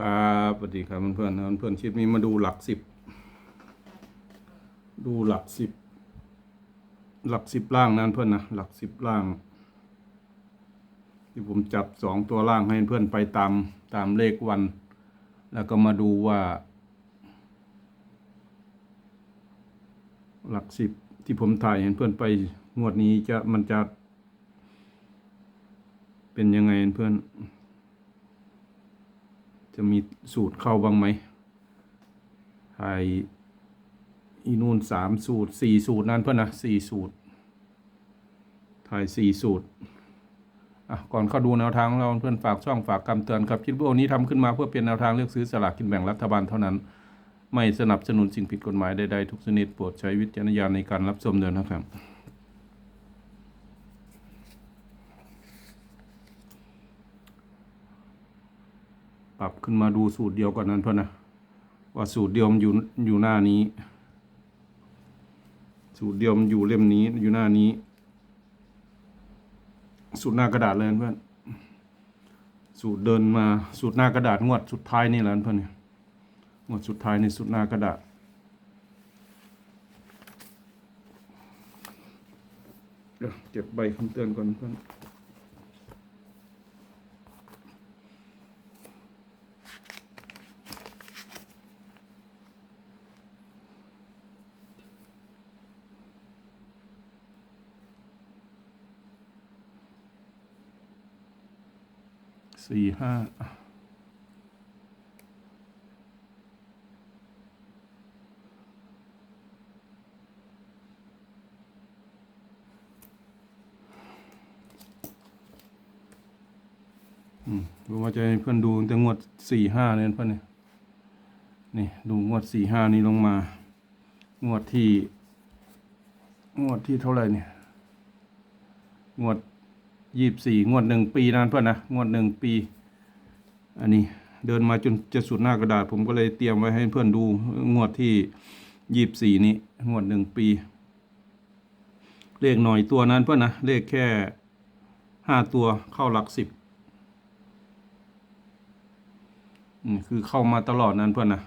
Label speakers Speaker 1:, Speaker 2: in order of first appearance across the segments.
Speaker 1: ครับสวัสดีครับเพื่อนๆเพื่อนๆคลิปนี้มาดูหลักสิบ ดูหลักสิบ หลักสิบล่างนั้นเพื่อนนะหลักสิบล่าง ที่ผมจับสองตัวล่างให้เพื่อนไปตามตามเลขวัน แล้วก็มาดูว่า หลักสิบที่ผมถ่ายให้เพื่อนไปงวดนี้จะมันจะ เป็นยังไงเพื่อน จะมีสูตรเข้าบ้างไหมถ่ายอีนู่นสามสูตรสี่สูตรนั่นเพื่อนนะสี่สูตรถ่ายสี่สูตรอะก่อนเข้าดูแนวทางของเราเพื่อนฝากช่องฝากคำเตือนครับ คลิปวิดีโอนี้ทำขึ้นมาเพื่อเป็นแนวทางเลือกซื้อสลากกินแบ่งรัฐบาลเท่านั้น ไม่สนับสนุนสิ่งผิดกฎหมายใดๆทุกชนิดโปรดใช้วิจารณญาณในการรับชมเดินนะครับ ปรับขึ้นมาดูสูตรเดียวก่อนนั้นเพื่อนนะว่าสูตรเดียวมันอยู่อยู่หน้านี้ สูตรเดียวมันอยู่เล่มนี้อยู่หน้านี้ สูตรหน้ากระดาษเลยเพื่อนสูตรเดินมาสูตรหน้ากระดาษงวดสุดท้ายนี่แหละเพื่อนเนี่ยงวดสุดท้ายในสูตรหน้ากระดาษเดี๋ยวเก็บใบคำเตือนก่อนเพื่อน สี่ห้าอืมดูว่าจะให้เพื่อนดูแต่งวดสี่ห้าเนี่ยเพื่อนเนี่ยนี่ดูงวดสี่ห้านี้ลงมา งวดที่ งวดที่เท่าไหร่เนี่ย งวด ยี่บสี่งวดหนึ่งปีนานเพื่อนนะงวดหนึ่งปี อันนี้เดินมาจนจะสุดหน้ากระดาษ ผมก็เลยเตรียมไว้ให้เพื่อนดูงวดที่ยี่บสี่นี้งวดหนึ่งปี เลขหน่อยตัวนั้นเพื่อนนะเลขแค่ห้าตัวเข้าหลักสิบอืมคือเข้ามาตลอดนั้นเพื่อนนะ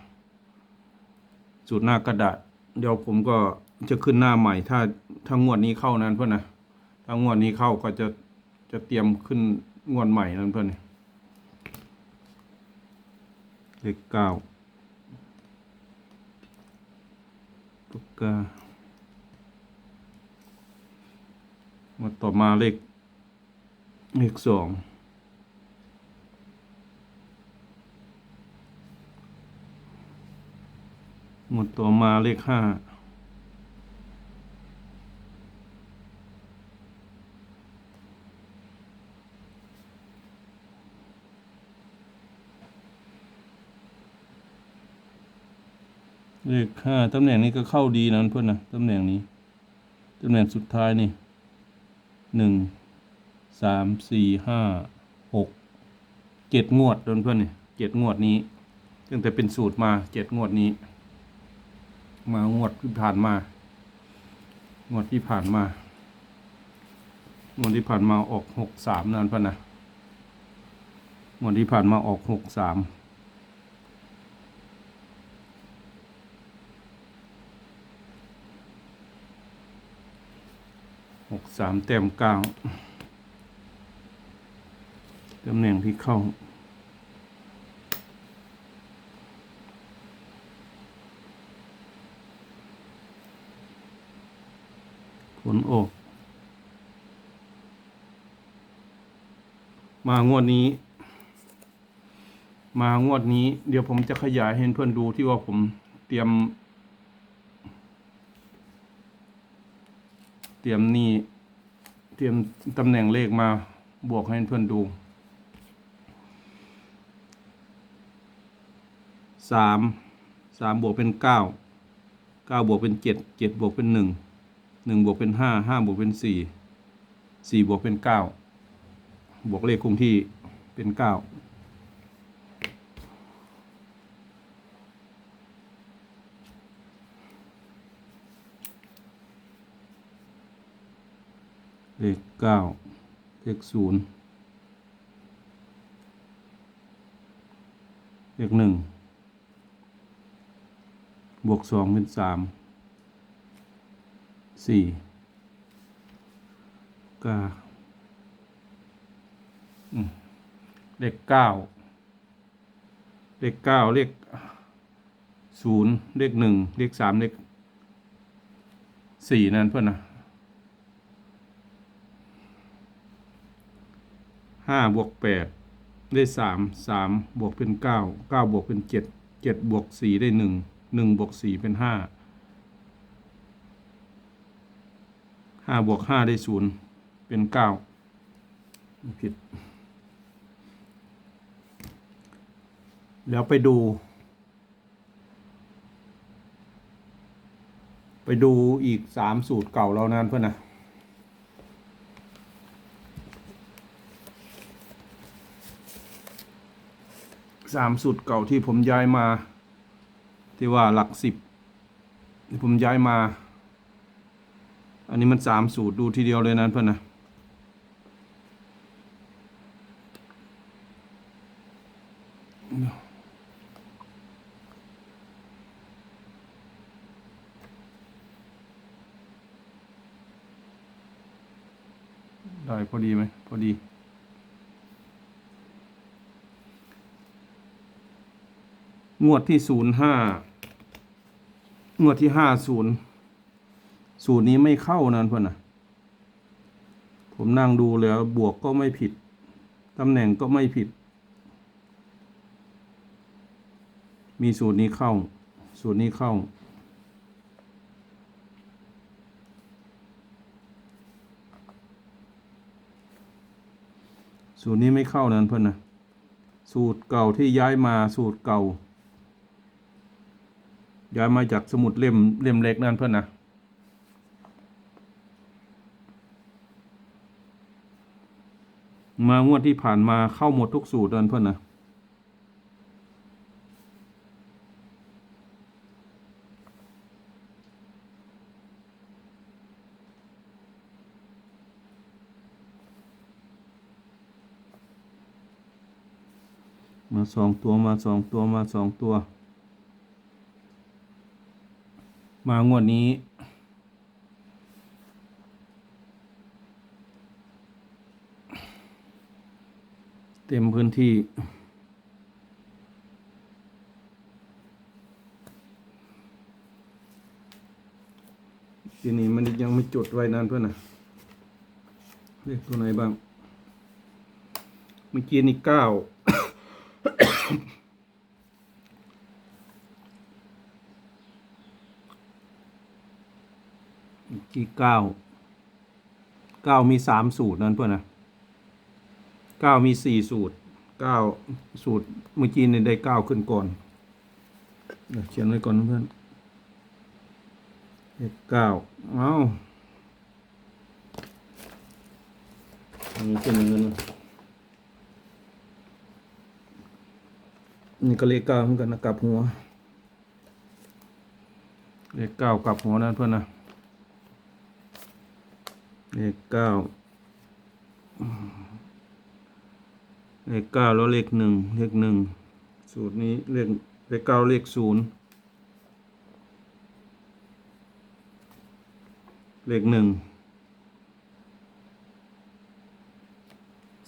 Speaker 1: สุดหน้ากระดาษ เดี๋ยวผมก็จะขึ้นหน้าใหม่ ถ้าถ้างวดนี้เข้านั้นเพื่อนนะถ้างวดนี้เข้าก็จะ จะเตรียมขึ้นงวดใหม่นั่นเพื่อนนี่เลขเก้าตุกกางวดต่อมาเลขเลขสองงวดต่อมาเลขห้า เลขห้าตำแหน่งนี้ก็เข้าดีนะเพื่อนนะตำแหน่งนี้ตำแหน่งสุดท้ายนี่หนึ่งสามสี่ห้าหกเจ็ดงวดเพื่อนนี่เจ็ดงวดนี้ตั้งแต่เป็นสูตรมาเจ็ดงวดนี้ มางวดที่ผ่านมา งวดที่ผ่านมางวดที่ผ่านมาออกหกสามนั่นเพื่อนนะงวดที่ผ่านมาออกหกสาม หกสามเต็มเก้าตำแหน่งที่เข้า ผลออก มางวดนี้ มางวดนี้ เดี๋ยวผมจะขยายให้เพื่อนดูที่ว่าผมเตรียม เตรียมนี่เตรียมตำแหน่งเลขมาบวกให้เพื่อนดูสามสามบวกเป็นเก้าเก้าบวกเป็นเจ็ดเจ็ดบวกเป็นหนึ่งหนึ่งบวกเป็นห้าห้าบวกเป็นสี่สี่บวกเป็นเก้าบวกเลขคงที่เป็นเก้า เลขเก้าเลขศูนย์เลขหนึ่งบวกสองเป็นสามสี่กาเลขเก้าเลขเก้าเลขศูนย์เลขหนึ่งเลขสามเลขสี่นั่นเพื่อนนะ ห้าบวกแปดได้สามสามบวกเป็นเก้าเก้าบวกเป็นเจ็ดเจ็ดบวกสี่ได้หนึ่งหนึ่งบวกสี่เป็นห้าห้าบวกห้าได้ศูนย์เป็นเก้าผิด แล้วไปดู ไปดูอีกสามสูตรเก่าเรานั้นเพื่อนนะ สามสูตรเก่าที่ผมย้ายมา ที่ว่าหลักสิบที่ผมย้ายมา อันนี้มันสามสูตรดูทีเดียวเลยนะเพื่อนนะได้พอดีไหมพอดี งวดที่ศูนย์ห้างวดที่ห้าศูนย์ศูนย์นี้ไม่เข้านั่นเพื่อนนะผมนั่งดูแล้วบวกก็ไม่ผิด ตำแหน่งก็ไม่ผิด มีสูตรนี้เข้า สูตรนี้เข้า สูตรนี้ไม่เข้านั่นเพื่อนนะสูตรเก่าที่ย้ายมาสูตรเก่า ย้ายมาจากสมุดเล่มเล่มเล็กนั่นเพื่อนนะมางวดที่ผ่านมาเข้าหมดทุกสูตรนั่นเพื่อนนะมาสองตัวมาสองตัวมาสองตัว มางวดนี้ เต็มพื้นที่ ทีนี้มันยังไม่จดไว้นานเพื่อนนะเลขตัวไหนบ้าง เมื่อกี้นี่เก้า เมื่อกี้เก้าเก้ามีสามสูตรนั่นเพื่อนนะเก้ามีสี่สูตรเก้าสูตรเมื่อกี้นี่ได้เก้าขึ้นก่อนเฉียวเขียนไว้ก่อนเพื่อนเลขเก้าเอ้าอันนี้เป็นอย่างนั้นนี่ก็เลขเก้าเหมือนกันนะกลับหัว เลขเก้ากลับหัวนั่นเพื่อนนะ เลขเก้าเลขเก้าแล้วเลขหนึ่งเลขหนึ่งสูตรนี้เลขเลขเก้าเลขศูนย์เลขหนึ่ง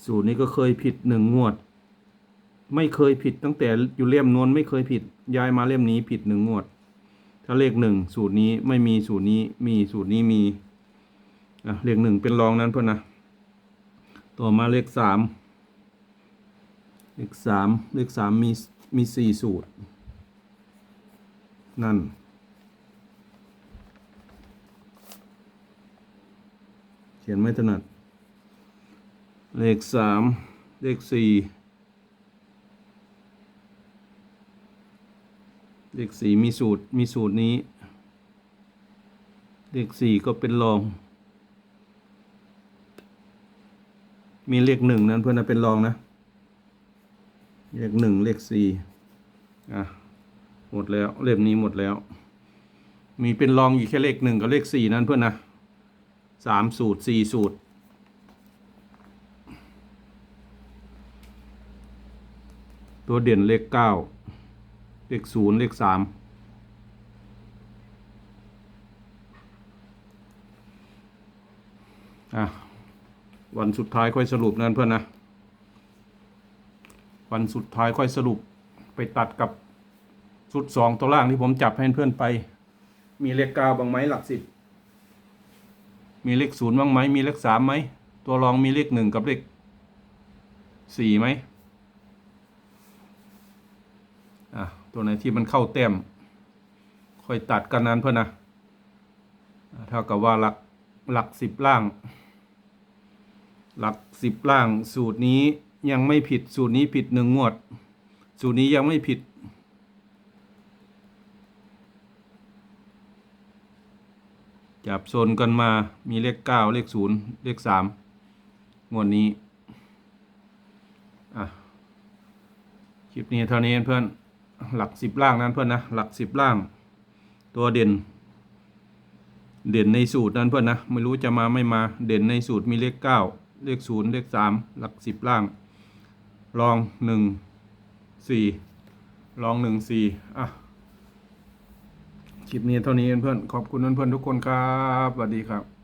Speaker 1: สูตรนี้ก็เคยผิดหนึ่งงวด ไม่เคยผิดตั้งแต่อยู่เล่มนวนไม่เคยผิดย้ายมาเล่มนี้ผิดหนึ่งงวด ถ้าเลขหนึ่งสูตรนี้ไม่มีสูตรนี้มีสูตรนี้มี อะเลขหนึ่งเป็นรองนั้นเพื่อนนะต่อมาเลขสามเลขสามเลขสามมีมีสี่สูตร นั่น เขียนไม่ถนัด เลขสามเลขสี่เลขสี่มีสูตรมีสูตรนี้ เลขสี่ก็เป็นรอง มีเลขหนึ่งนั้นเพื่อนนะเป็นรองนะ เลขหนึ่งเลขสี่อะหมดแล้วเล่มนี้หมดแล้ว มีเป็นรองอยู่แค่เลขหนึ่งกับเลขสี่นั้นเพื่อนนะสามสูตรสี่สูตร ตัวเด่นเลขเก้าเลขศูนย์เลขสามอะ วันสุดท้ายค่อยสรุปนั่นเพื่อนนะ วันสุดท้ายค่อยสรุปไปตัดกับชุดสองตัวล่างที่ผมจับให้เพื่อนไป มีเลขเก้าบ้างไหมหลักสิบมีเลขศูนย์บ้างไหมมีเลขสามไหมตัวรองมีเลขหนึ่งกับเลขสี่ไหมอะตัวไหนที่มันเข้าแต้มค่อยตัดกันนั้นเพื่อนนะเท่ากับว่าหลักหลักสิบล่าง หลักสิบล่างสูตรนี้ยังไม่ผิดสูตรนี้ผิดหนึ่งงวด สูตรนี้ยังไม่ผิด จับโซนกันมามีเลขเก้าเลขศูนย์เลขสามงวดนี้อะคลิปนี้เท่านี้เพื่อนหลักสิบล่างนั้นเพื่อนนะหลักสิบล่าง ตัวเด่น เด่นในสูตรนั้นเพื่อนนะไม่รู้จะมาไม่มาเด่นในสูตรมีเลขเก้า เลขศูนย์เลขสามหลักสิบล่าง ลองหนึ่งสี่ลองหนึ่งสี่อะ คลิปนี้เท่านี้เพื่อนๆขอบคุณเพื่อนๆทุกคนครับสวัสดีครับ